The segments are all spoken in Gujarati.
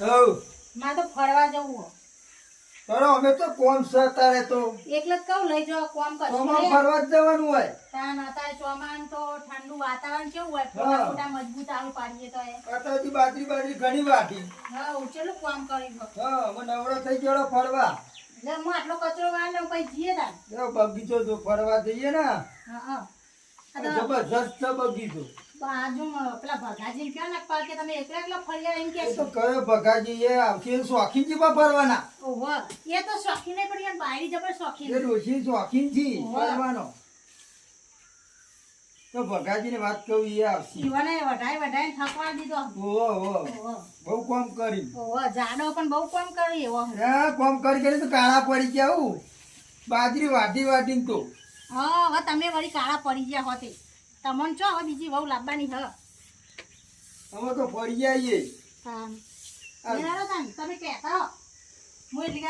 હવ. તો ફરવા જવું હો. કરો અમે તો કોમ છે તારે તો. એકલે જ કહું લઈ જાઓ કોમ કશું કોમ ફરવા જ જવાનું હોય. તાન અત્યારે ચોમાન તો ઠંડુ વાતાવરણ કેવું હોય? હા. ફોટા ફોટા મજબૂત આલુ પાડીએ તો એ. કાતાજી બાજરી બાજરી ઘણી વાટી. હા ઉચેલું કોમ કરી હા અમે નવરો થઈ ગયો ફરવા. એટલે હું આટલો કચરો વાળ લઉં પછી જીએ તાન. બગીચો જો ફરવા જઈએ ને હા હા. જબરજસ્ત બગીચો. તો કયો ભગાજી? ની વાત કહું એ આવશે. શિવાને વઢાઈ વઢાઈ થકવા દીધો. ઓહો બહુ કોમ કરી. ઓહો જાડો પણ બહુ કોમ કરી એવો. હા કામ કરી કરી તો કાળા પડી ગયા હું. બાજરી વાઢી વાટીને તો. હા હવે તમે વળી કાળા પડી ગયા હોતે. તમને છો? હવે બીજી વહુ લાવવાની હ. અમે તો ફરી જઈએ તમે કહેતા હો. એટલે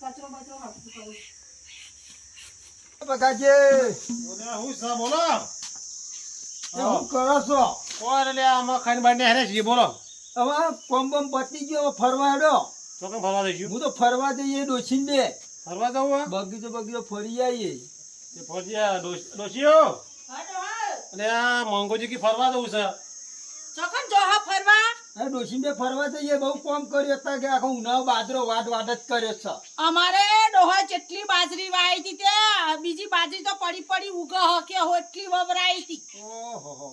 કચરો બચરો હટકું કરું. ભગાજી હું છે? બોલો. શું કરો છો? કોઈ એટલે આમાં ખાઈને બાઈને હેરે છીએ બોલો. હવે કોમ બમ પતી ગયો હવે ફરવા હેડો. તો કેમ ફરવા દઈશું હું તો ફરવા જઈએ ડોસીન બે. ફરવા જવું બગીચો બગીચો ફરી આવીએ ફરી અને આ મંગોજી કી ફરવા જવું છે. ચોકન જો હા ફરવા. હા ડોશીને ફરવા જઈએ બહુ કામ કર્યો હતા કે આખો ઉનાળો બાદરો વાટ વાટ જ કર્યો છે. અમારે ડોહા જેટલી બાજરી વાઈ હતી તે બીજી બાજરી તો પડી પડી ઉગ હકે હો એટલી વવરાઈ હતી.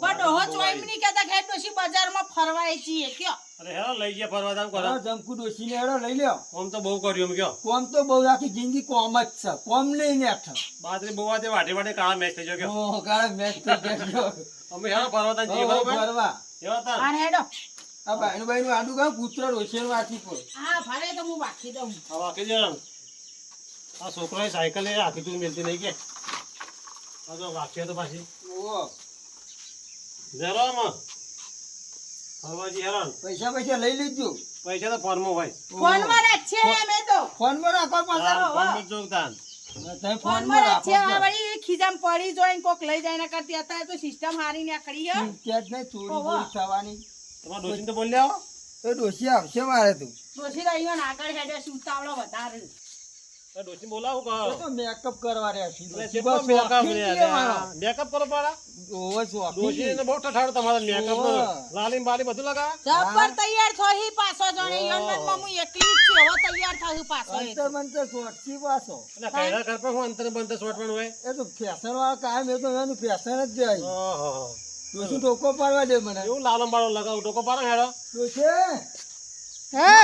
પણ ડોહો ચોઈમની કહેતા કે ડોશી બજારમાં ફરવાય છીએ કયો. અરે હેલો લઈ ગયા ફરવા જામ કરો. જમકુ ડોસીને હેડો લઈ લ્યો. આમ તો બહુ કર્યું કયો. કોમ તો બહુ આખી જિંદગી કોમ જ છે. કોમ નહીં ને અઠ બાજરી બહુ વાતે વાટે વાટે કાળા મેચ થઈ ગયો કયો. ઓહો કાળા મેચ થઈ ગયો અમે હેલો ફરવા તાન જઈએ ફરવા. એવા તાન અને હેડો. આ બાઈનું બાઈનું આડું કામ કૂતરો રોશિયન વાંચી પર હા ભલે તો હું વાંચી દઉં. આ વાકી જણ આ છોકરાએ સાયકલ એ આખી તું મેલતી નહીં કે. આ જો વાક્ય તો પાછી. ઓહો ફરવાજી હેરાન. પૈસા પૈસા લઈ લીધું. પૈસા તો ફોનમાં હોય. ફોનમાં રાખશે અમે તો. ફોનમાં રાખો પાછા. ફોનમાં જ જોઉં તાન. તમે ફોનમાં ફોનમાં રાખો આ વળી ખીજામ પડી જોઈને કોક લઈ જાય ને કરતી અત્યારે તો સિસ્ટમ હારી નીકળી હે. ક્યાં જ નહીં ચોરી. બોરી થવાની. તમારા ડોશીને તો બોલ્યા તો ડોસી આવશે મારે તું. ડોસી અહીંયા આગળ હેડે સુતાવડો વધારે. આ બોલાવું એ તો મેકઅપ કરવા રહ્યા છે. કેટલો મેકઅપ શોખીન રે છે મારો. મેકઅપ કરો પાડા. ઓહો, શોખીન. ડોશીને બહુ ઠઠાડો તમારે મેકઅપ ઓહો. લાલીમ બાલી બધું લગા જબ્બર તૈયાર થઈ પાછો જોણે. ઓહો. યંદનમાં હું એકલી છું. હવે તૈયાર થયું પાછો અંતર મંતર શોખી પાછો. એટલે કૈરા ઘર પર હું અંતર બંતર સોટવાનું હોય? એ તો ફેશન વાળા કાયમ એ તો એનું ફેશન જ જાય. ઓહો. ડોસી ટોકો પાડવા દે મને. એવું લાલમ બાળો લગાવું ટોકો પાડો હેડો. ડોસી હે?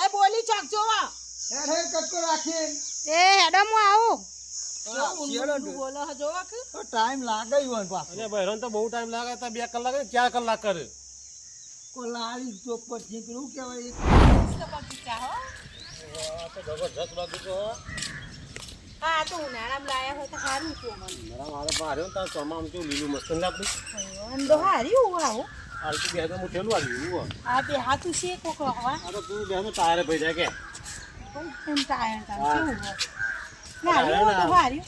એ બોલી ચાક જોવા. હેડ હેડ કટકો રાખી એ હેડમ હું આવું. ટાઈમ લાગે તો બહુ ટાઈમ લાગે તો બે કલાક ને ચાર કલાક કરે. કો ચોક પર નીકળ્યું કેવાય હો તો જબરજસ્ત બગીચો હો તો ઉનાળામાં લાયા હોય તો સારું મને મારા મારે માર્યો ને તાર ચોમા કેવું લીલું મસ્ત લાગતું આમ તો હાર્યું આવું. આ તો બે તો હું ઠેલું આવ્યું આ બે હાથું છે કોક હવા. આ તો તું બે ટાયરે ભઈ જાય કે. એમ ટાયર હા. કેવું હોય? ના તો હાર્યું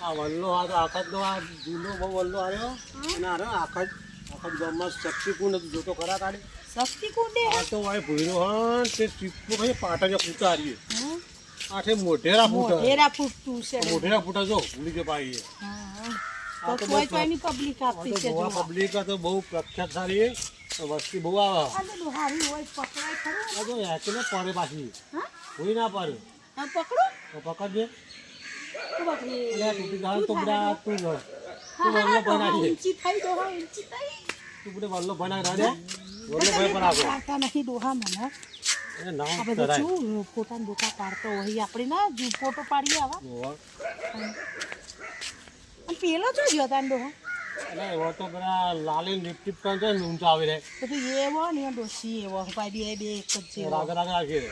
આ વલ્લો આ તો આખા નો આ જૂનો બહુ વલ્લો આવ્યો અને આ આખા આખા ગામમાં શક્તિકુંડ હતું જોતો ખરા કાઢી શક્તિ કુંડે આ તો વાય ભૂર્યો હા તે ટીપું કઈ પાટા ફૂટા આરીએ આઠે મોઢેરા ફૂટા. મોઢેરા ફૂટતું છે. મોઢેરા ફૂટા જો ભૂલી કે પાઈએ તો તો પબ્લિક આપતી તો છે પબ્લિક તો બહુ પ્રખ્યાત સારી વસ્તી બહુ આવે. તો પકડાય ખરું. તો પાછી. હા ના પડે. આમ પકડો. તો પકડજે. તો આ તૂટી જાય તો બડા તું તું હા, વલ્લો બનાવી દે. ઊંચી થઈ તો હા, ઊંચી થઈ. તું બડે વલ્લો બના રાડે વલ્લો ભાઈ પર આવો પાડતા નહીં દોહા મને અરે નામ કરાય. શું ફોટા દોકા પાડતો હોય આપણે ના જો ફોટો પાડીએ આવા. અને પેલો જો ગયો તાન દોહા? એટલે એવો તો પેલા લાલી કરે છે આવી રહે. તો એવો ને ડોસી એવો પાડી બે એક જ છે રાગ રાગ રાખી રહે.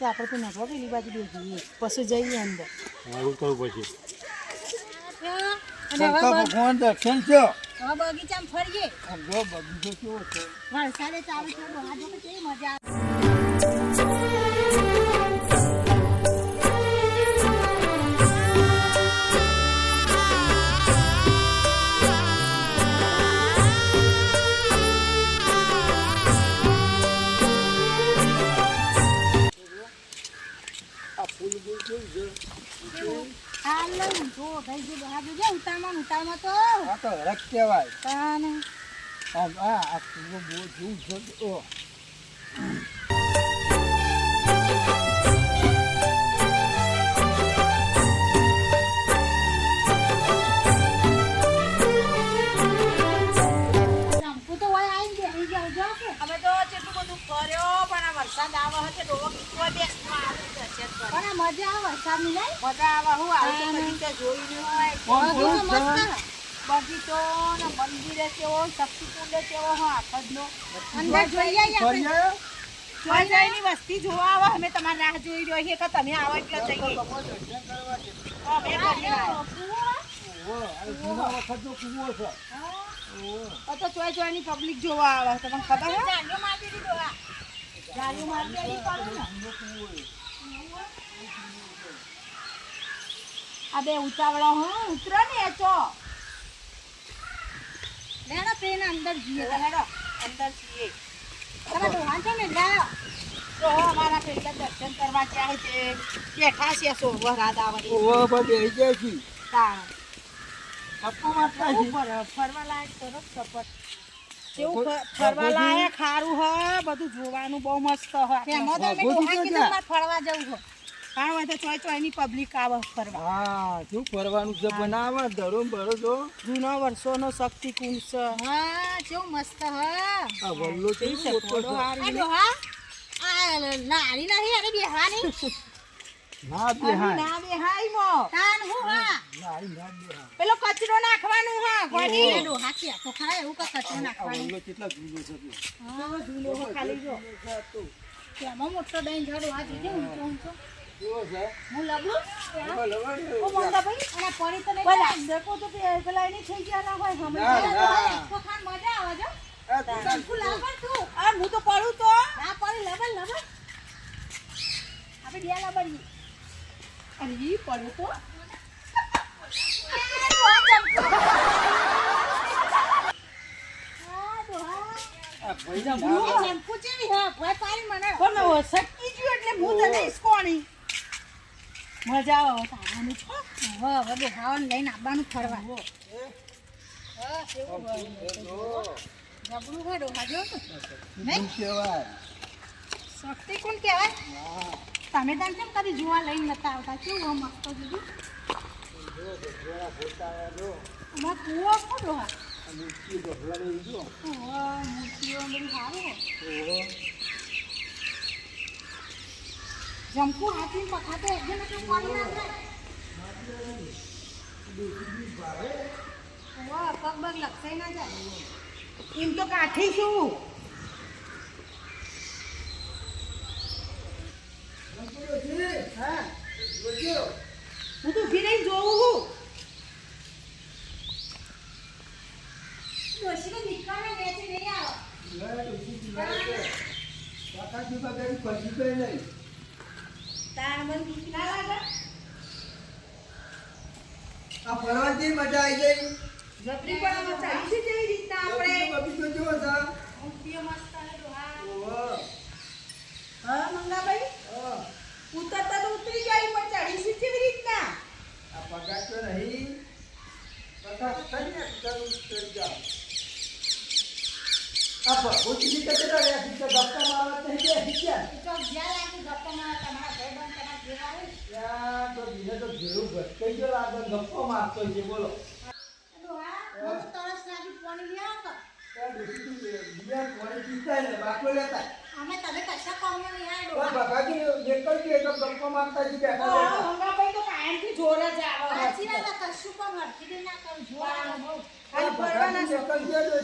તો આપણે તો નગવા પેલી બાજુ બેસીએ. પછી જઈએ અંદર. સારું કરવું પછી ભગવાન દર્શન બગીચામાં ફરીએ. બગીચો કેવો છે? વરસાદે ચાલુ થયો આ ફૂલ બૂલ કેવું છે આ લઈ જો ભાઈ જો આ જો ઉતામાં ઉતામાં તો આ તો રખ કહેવાય. તાને. આ આ ફૂલ બૂલ જેવું ઓ છે કોઈ બેસવા આવે પણ મજા આવે વરસાદની નહીં મજા આવે હું આવું તો કદી ત્યાં હોય બગીચો કેવું મસ્ત છે? હે. બગીચો ને મંદિરે કેવો શક્તિકુંડ કેવો હા આખડનો અંદર જોઈ આવીએ ફરી આપણે. આવ્યો? જોઈ વસ્તી જોવા આવે અમે તમારી રાહ જોઈ રહ્યો છીએ કે તમે આવો એટલે જઈએ કુવો છે. અમે છે તો ચોય ચોયની પબ્લિક જોવા આવે તમને ખબર દીધો આ. જાયું મારી દેવી પડે ને. આ બે ઉતાવળા હું? ઉતરો ને એ તો. લેણો પેન અંદર જઈએ. હેડો હેડો અંદર જઈએ. તમે ડોહાન છો ને તો અમારા પેલા દર્શન કરવા ત્યાં છે. બેઠા છે સો વરાદ આવે છે. ઉપર ફરવા લાયક સરસ સપટ કેવું ફરવા લાયક ખારું હ બધું જોવાનું બહુ મસ્ત હ તો અમે કીધું ફરવા જવું છે કારણ હોય તો ચોય ચોયની પબ્લિક આવે ફરવા. હા શું ફરવાનું છે બનાવે ધડો બળો તો જૂના વર્ષોનો શક્તિ કુંડ છે. હા કેવું મસ્ત હ. આ વલ્લો છે? આ ડોહા આ નારી નહીં અરે ના ના બેહાય મો. તાન હું હા? ના પેલો કચરો નાખવાનું હા ગોડી. ડોહા કે તો ખરા એવું કે કચરો નાખવાનું. વલ્લો કેટલા જૂનો છે હા હ ખાલી જો. મોટો જોજે ઊંચો ઊંચો. હું એમાં ઓ. ભાઈ અને પડી તો નહીં કોઈ તો પેલા એની થઈ ગયા ના હોય હમણાં. ખાન મજા આવે જો. આ તું તું તું આ હું તો પડું તો. આ પડી લબલ લબલ આપણે બે લબડીએ ગયું એટલે હું તને ઈસકોણી. મજા આવે. તાવાનું છો? હવે હવે ડોહાઓને લઈને આવવાનું ફરવા. જબરું હોય ડોહા જો તો. શું કહેવાય? શક્તિ કોણ કહેવાય તમે તાન કેમ કદી જોવા લઈને નતા આવતા કેવું મસ્ત જોજો અમાર કૂવો કો હા મૂર્તિ ભગવાને લીધો. ઓહો, મૂર્તિઓ ને બધું સારું. ઓહો. જમકુ હાથી પખાતે એટલું પાણી ના જાય. પગ બગ લપસાઈ ના જાય એમ તો કાઠી છું હા. જોજો. હું તો ઊભી રહીને જોઉં છું ડોશીને નીકળવા બેસી નહીં આવે લે, ડોશી પીવાય છે. કાકાજી બગાડી પછી કઈ નહીં. તાર તો બીક ના જોઉં આ ફરવાથી મજા આવી ગઈ જબરી પણ ચાલી છે કેવી રીતના આપણે. બબીતો જેવો છે. મૂર્તિઓ મસ્ત હે. હા મંગાભાઈ? હા. ઉતરતા તો ઉતરી જાય પણ ચડી છે કેવી રીતના આ પગાર તો નહીં પગાર ચાલુ કરી જાઓ. આ ભભૂતિની તો કેટલા રહ્યા છે? તો ગપ્પા મારવા તો અહીં બેસી ગયા. એ તો જ્યાં લાગે ગપ્પા મારે તમારા ભાઈબંધ તમારા ઘેર આવે ને. તો બીને તો ઘેરું ભટકાઈ ગયો લાગે ગપ્પો મારતો છે બોલો ડોહા, મને તરસ લાગી પાણી લઈ આવો તો. ત્યાં ડોશી પાણી પીતા ને બાટલો લેતા અમે તમે કશા કામમાં નહીં આવ્યા પણ ડોહા. નીકળતી તો ગપ્પો મારતા જ બેઠા બેઠા. મંગાભાઈ તો કાયમથી જોર જ આવે સાચી વાત કશું પણ વળગી ના કરું જોવાનું બહુ. ખાલી નીકળતી હોય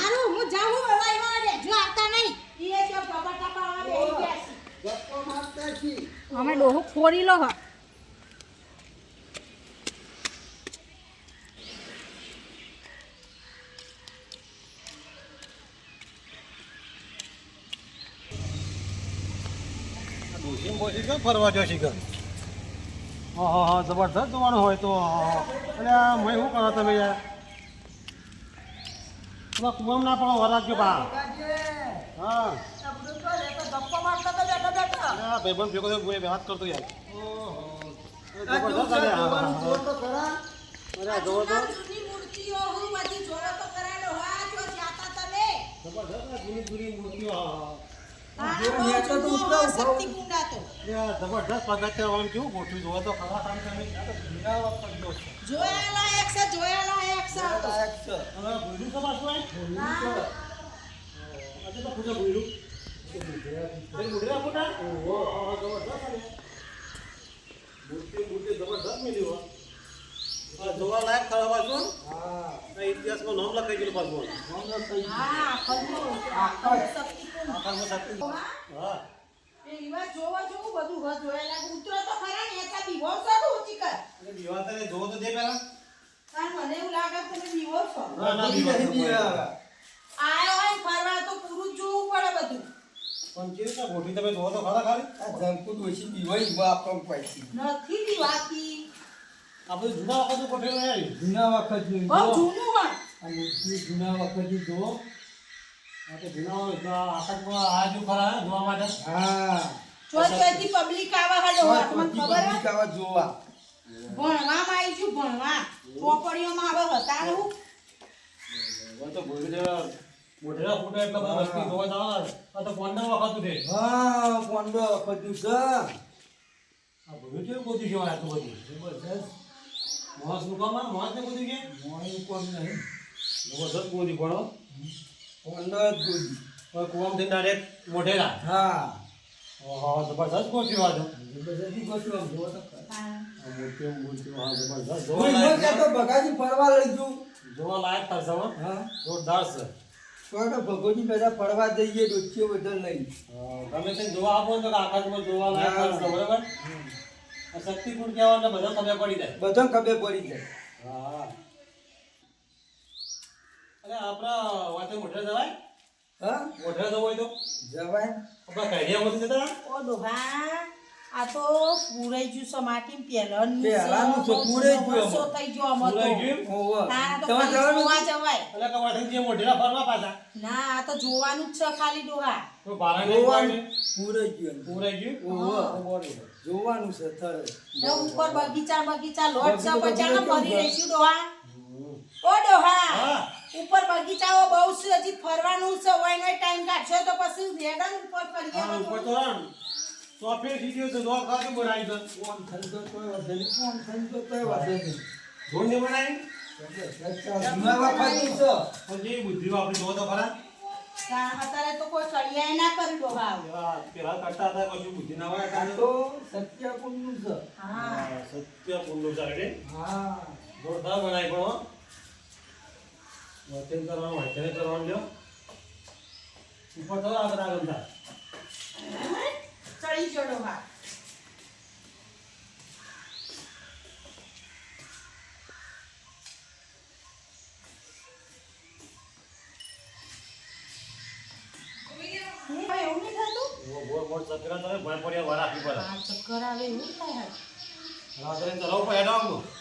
સારું હું જાઉં હવે રહેજો આવતા નહીં એ જો બાબા ટાપા આવે બેસી ગયા છે. ગપ્પો મારતા છીએ. અમે ડોહો ફોડી લો હા બોશી ફરવા જશે ઘર? હા હા હા જબરદસ્ત જોવાનું હોય તો એટલે મય શું કરો તમે યાર? કુવામાં ના પડો વરાજો બા. હા. ભાઈબંધ ભેગો થયો, વાત કરતો યાર. ઓહો. જબરદસ્ત. અરે આ જોવો તો જૂની મૂર્તિઓ હું બધી જોવો તો ખરા ડોહા જો જાતા તમે જબરદસ્ત આ જૂની જૂની મૂર્તિઓ હા, હા. હા, જો બહુ નેચો તો જૂનું ઉપરા હો, ઊભા શક્તિ કુંડા તો એ આ જબરદસ્ત પગથિયાં આમ કેવું ગોઠવ્યું જોવા તો ખરા કામ તમે આ તો છે. એક છે લાયક છે હવે આ તો પાછું આય? હા. આજે તો પૂજા મુઢેરા ફોટા? ઓહો, જબરદસ્ત. મૂર્તિ મૂર્તિ જબરદસ્ત મિલી હો. જોવા લાયક સ્થળ પાછું હા. આ ઇતિહાસમાં નામ લખાઈ ગયેલું પાછું હમણાં થઈ ગયું. હા આખરનો આખર. શક્તિ કુંડ આખામાં શક્તિ હા. એ ઈવા જોવા જોવું બધું ઘર જોયા લાગે ઉતરો તો ખરા ને એકા બીવો છો તો ઊંચી કર. એટલે દીવા તારે જોવો તો દે પેલા કારણ મને એવું લાગે કે તમે બીવો છો ના, ના, તો. હવે. આયો હોય ફરવા તો પૂરું જોવું પડે બધું. પણ કેવી ગોઠવી? તમે જોવો તો ખરા ખાલી. આ જંકુ ડોશી બીવાય ઊભા આપવા પૈસી. નથી દીવાતી આ બધું જૂના વખતનું ગોઠવેલું યાર જૂના જો. જૂનું વખતની જો. ભણવા. હતા ને તો બધા જોવા જવા તો બધું જબરજસ્ત. મોસ મોસ ને કોમ નહીં. ભણો કોંડો જ ગોદી. હવે કુવામથી ડાયરેક્ટ મોઢેરા હા. ઓહો જબરદસ્ત ગોતી વાજો જોવો તો હા જબરદસ્ત જોવા એમ કહેતો લાયક ફરવા લઈ જઉં. જોવા લાયક થશે હા. જોરદાર છે તો તો ભગોજી બધા ફરવા જઈએ ડોચીઓ બધા લઈ તમે જોવા આપો તો આકાશમાં જોવા લાયક બરાબર આ ગુણ કહેવા એટલે બધા ખબર પડી જાય. બધો ખબર પડી જાય. હા. અરે આપણા વાતે મોઢે જવાય? હા? મોઢે જવાય હોય તો? જવાય. આપણા કાઢિયામાંથી જતા રહો. ઓ ડોહા આ તો પૂરાઈ ગયું છે માટી પહેલાનું પહેલાનું છે, પૂરાઈ ગયું વર્ષો થઈ ગયો આમાં તો. પૂરાઈ ગયું? ઓહો. ના, આ તો જવાનું જોવા જવાય. એટલે કે વાતે જે મોઢેરા ફરવા પાછા. ના આ તો જોવાનું જ છે ખાલી ડોહા. કોઈ ભાડા જોવાનું પૂરાઈ ગયું પૂરાઈ ગયું? ઓહો. જોવાનું છે તરત તો ઉપર બગીચા બગીચા લોટ છે પછી આમાં ફરી રહીશું ડોહા. ઓ ડોહા ઉપર બગીચાઓ બહુ છે હજી ફરવાનું છે હોય ટાઈમ કાઢશો તો પછી રેડન ઉપર ફરી ઉપર તો. ચોફે સીધ્યો તો દોર ખાતું બનાવી દો. કોણ થઈને તો તોય વધે નહીં, કોણ થઈને તો તોય વધે નહીં. નહીં બનાવી? છે. બુદ્ધિ વાપરી જોવો તો ખરા. અત્યારે તો કોઈ કડિયાએ ના કરી ડોહા આવે. પેલા કરતા હતા કશું બુદ્ધિ ના હોય આ તો સત્યાપુરનું છે. હા સત્ય પુણ્યનું ચાલે રે. હા જોરદાર બનાવી પણ વચન કરવાનું વચને કરવાનું લ્યો ઉપર તો આગળ આગળ થાય ચડી ડોહા. હે, ચક્કર આવે એવું થાય રાત્રે ચલાવવું પડે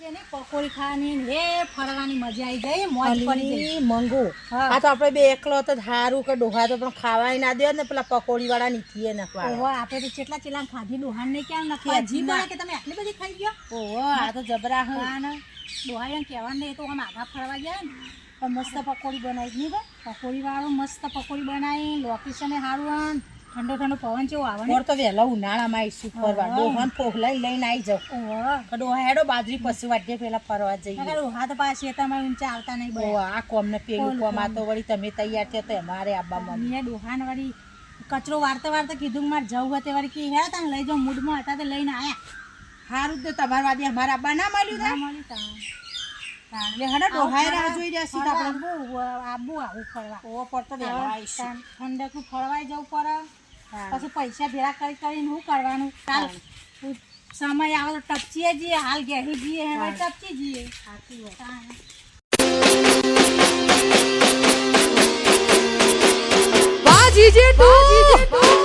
પકોડી ખાવાની ને ફરવાની મજા આવી ગઈ મોજ પડી મંગો. આ તો આપણે બે એકલો તો સારું કે ડોહા તો પણ ખાવાય ના દે ને પેલા પકોડી વાળા નીકળીએ ને ઓહો આપણે તો કેટલા ચેલા ખાધી ડોહા ને કેમ નથી હજી મળે કે તમે આટલી બધી ખાઈ ગયા? ઓહો આ તો જબરા હ. હા ડોહા એમ કહેવાનું નહીં એ તો આમ આખા ફરવા ગયા ને પણ મસ્ત પકોડી બનાવી. નહીં પકોડી વાળું મસ્ત પકોડી બનાવી લોકેશન સારું આમ ઠંડો ઠંડો પવન જેવો આવે મોર તો વહેલા ઉનાળામાં આવીશું ફરવા. ડોહાન પોહલાઈ લઈને આવી જાઉં. ડોહા હેડો બાજરી પછી વાટે પેલા ફરવા જઈએ. હાથ ડોહા તો પાછા શેતામાં ઊંચા આવતા નહીં બહુ. આ કોમને પેલું કોમ આ તો વળી તમે તૈયાર થયા તો અમારે આબા મેં ડોહાન વળી કચરો વારતા વારતા કીધું મારે જવું હતું વળી કે હે તને લઈ જાઉં મૂડમાં હતા તો લઈને આયા. સારું તો તમારા વાદી અમારા આબા ના મળ્યું ના તા. મળી તા. એટલે હડો રાહ જોઈ રહ્યા સીધા આપણે આબુ આબુ આવું ફરવા ઓ પર તો વહેલા આવીશું ઠંડકનું ફરવાય જવું પડે. પછી પૈસા ભેગા કરી કરીને શું કરવાનું? ચાલ સમય આવે તો ટપચીએ જઈએ હાલ ઘેરી જઈએ હવે ટપચી જઈએ. સાચી વાત. વાહ ટુ!